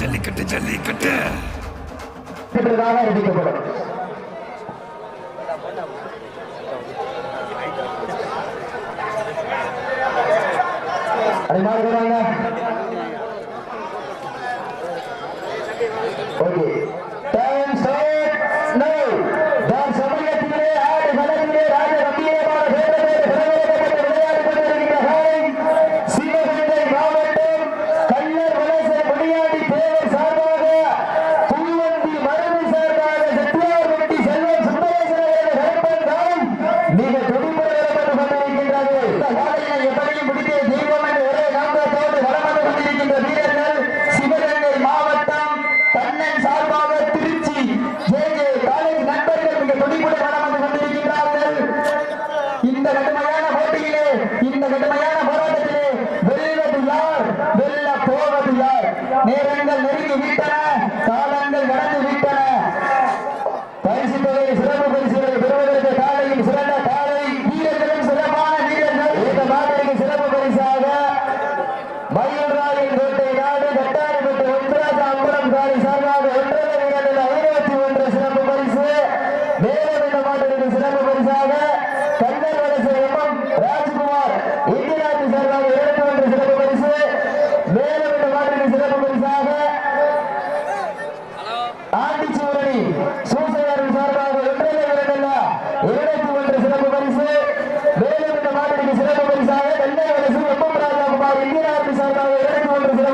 ஜல்லிக்கட்டு ஜல்லிக்கட்டு. அடிமாடுகிறாங்க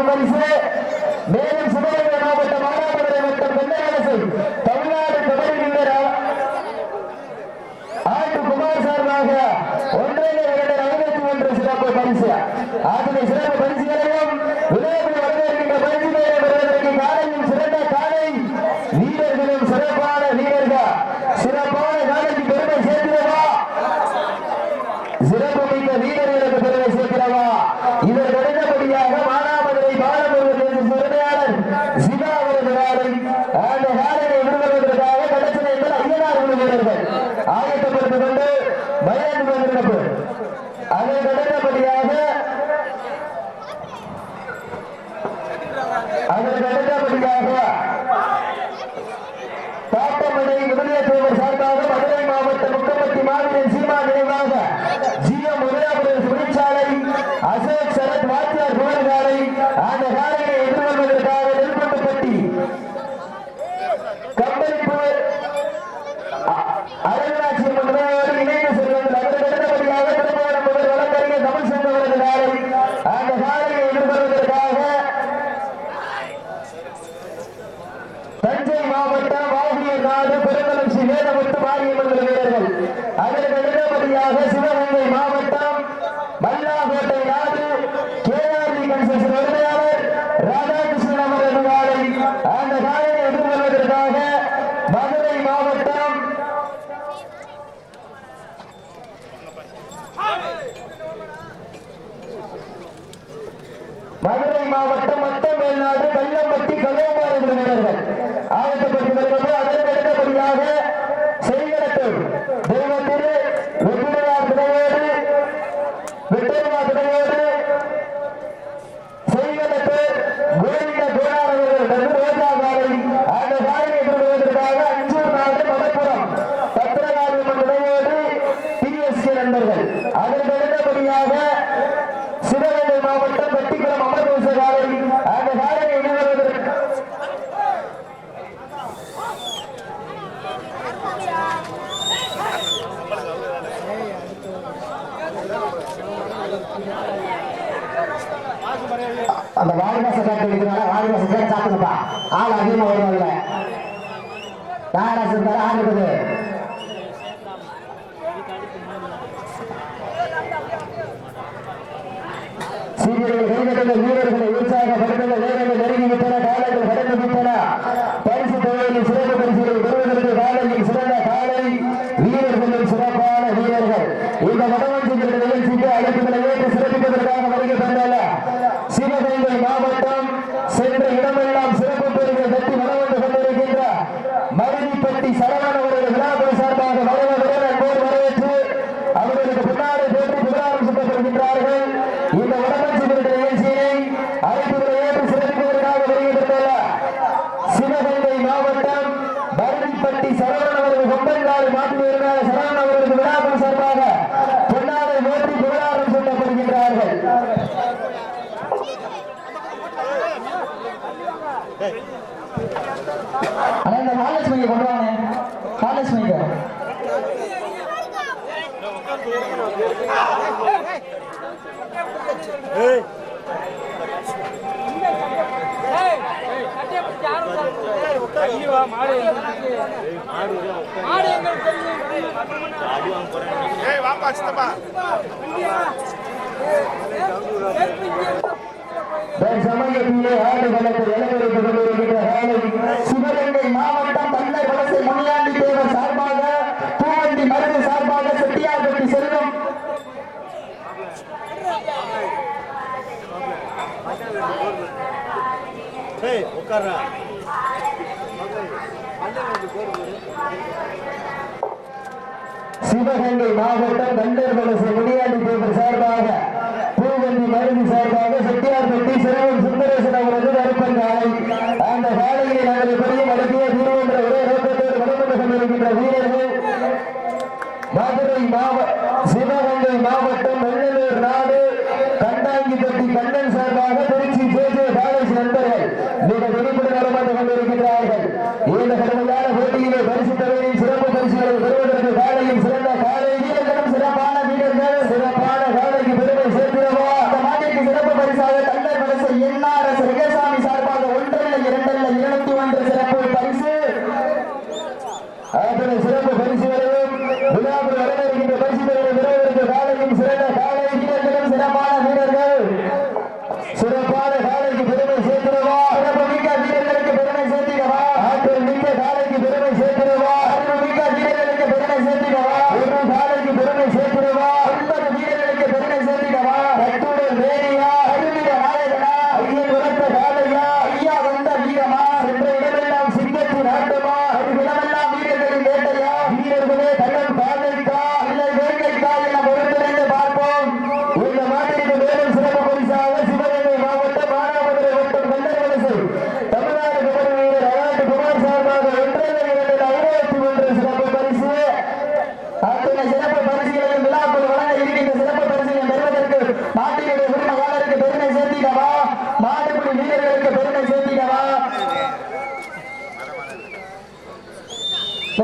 করেছে। மயிலாடுதுறை அதன் அடுத்தபடியாக அந்த வாரிவாச கேட்டு இருக்கிறாங்க. வாரிவாச கேட்டு சாப்பிடுங்கப்பா ஆள் அதிகமாக வருவாங்க நாராசு இருந்தாலும் ஆள் இருக்குது சீரியர்கள் வீரர்களை உற்சாகப்படுத்துங்கள். நேரங்கள் நெருங்கி வாப்பா சித்தப்பா. சமயத்திலே ஆடு வளர்ப்பு வளர்ப்பு சிவகங்கை மாவட்ட உட்கார்றா. சிவகங்கை மாவட்டம் கண்டர்வலசு முடியாண்டி தேவர் சார்பாக பூவந்தி மருதி சார்பாக செட்டியார்பட்டி சிறுவன் சுந்தரேசன் அவர்கள்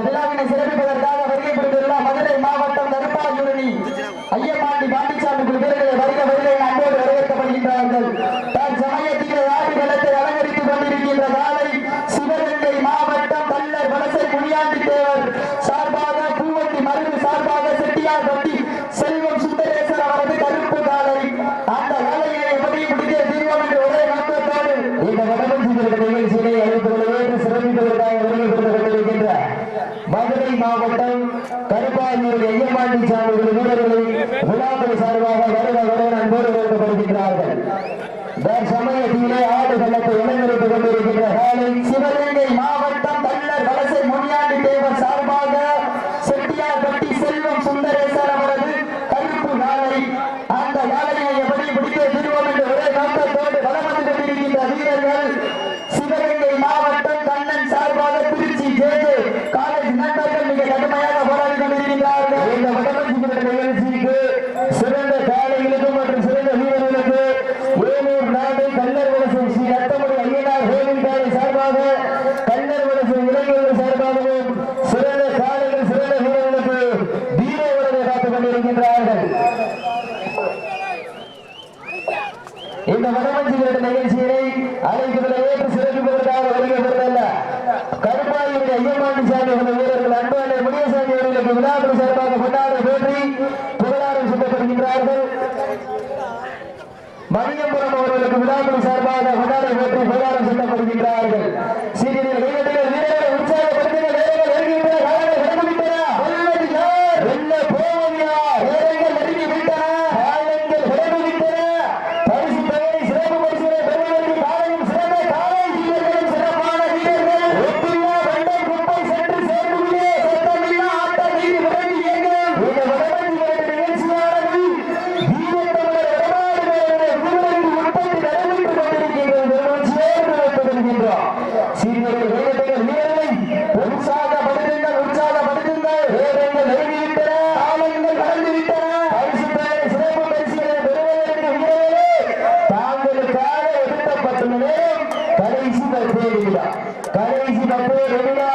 விழாவினை சிறப்பிப்பதற்காக வருகை புரிந்துள்ள மதுரை மாவட்டம் தருப்பாயூரணி ஐயமாண்டி பாண்டிச்சாமி வீரர்களை வருக வருகை அன்போடு வரவேற்கப்படுகின்றார்கள். கொண்டிருக்கிறார்கள். தற்சமயத்திலே ஆடுகளத்தை இணைந்திருத்துக் கொண்டிருக்கின்ற சிவகங்கை மாவட்டம் தள்ளர் கடைசி தப்பே இல்லை கடைசி தப்பே இல்லை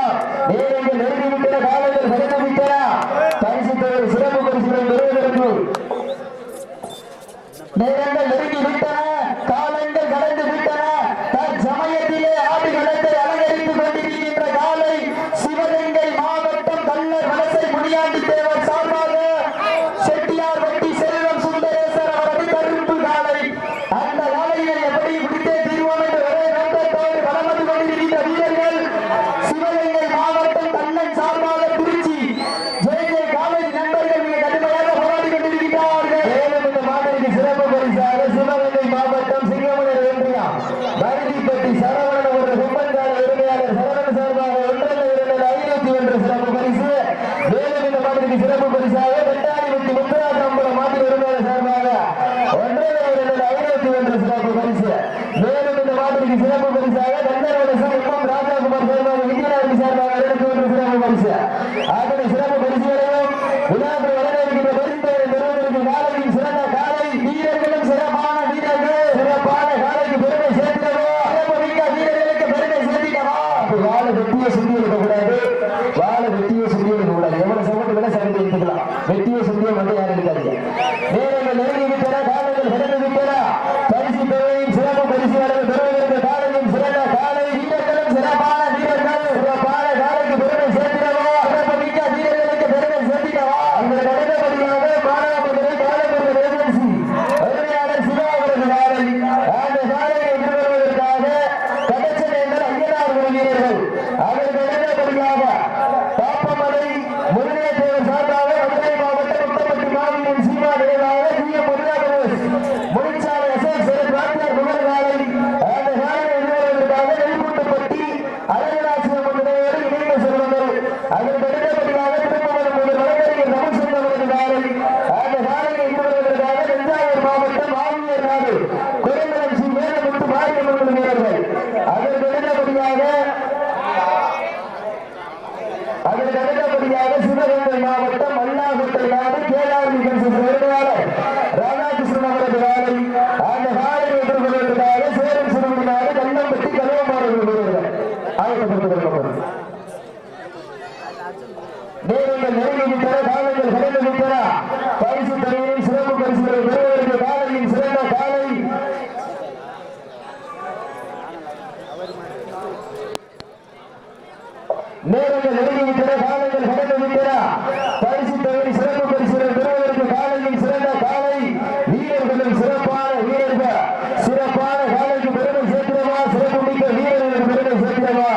இல்லாத Vamos retomar. É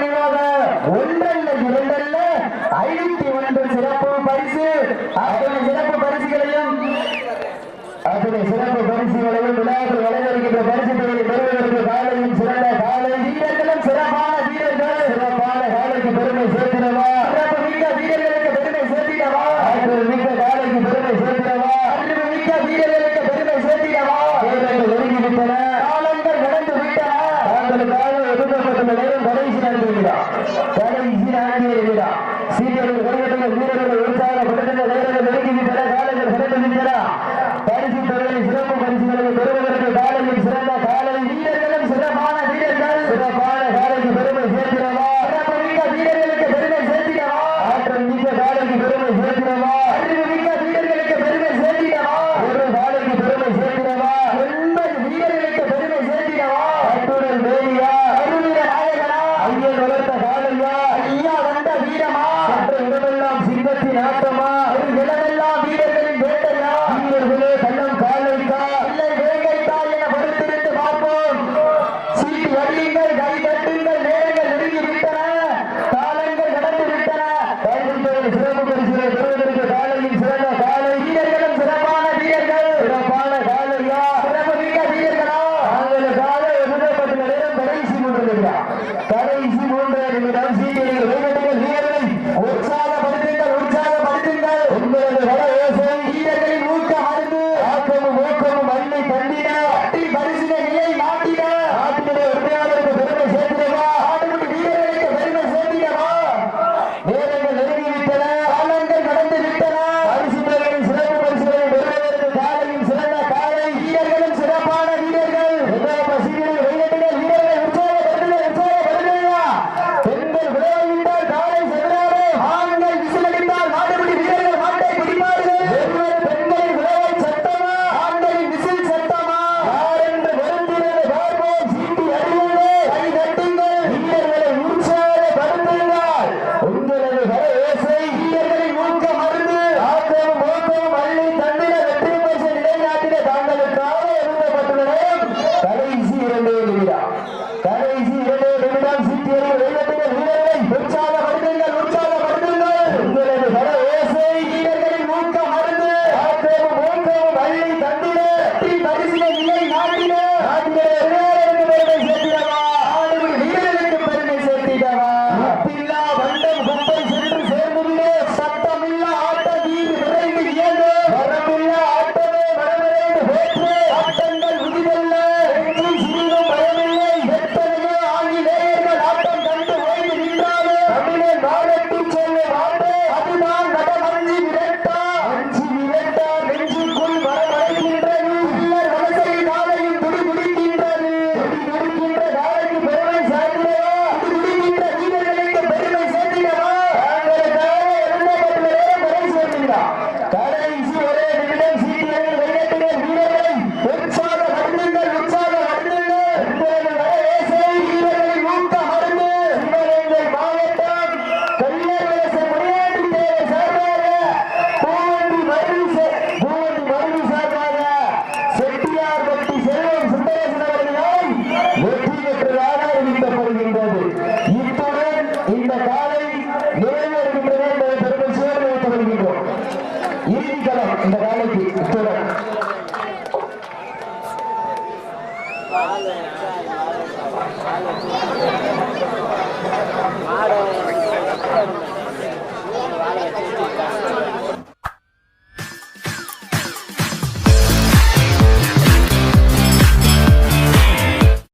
Thank you.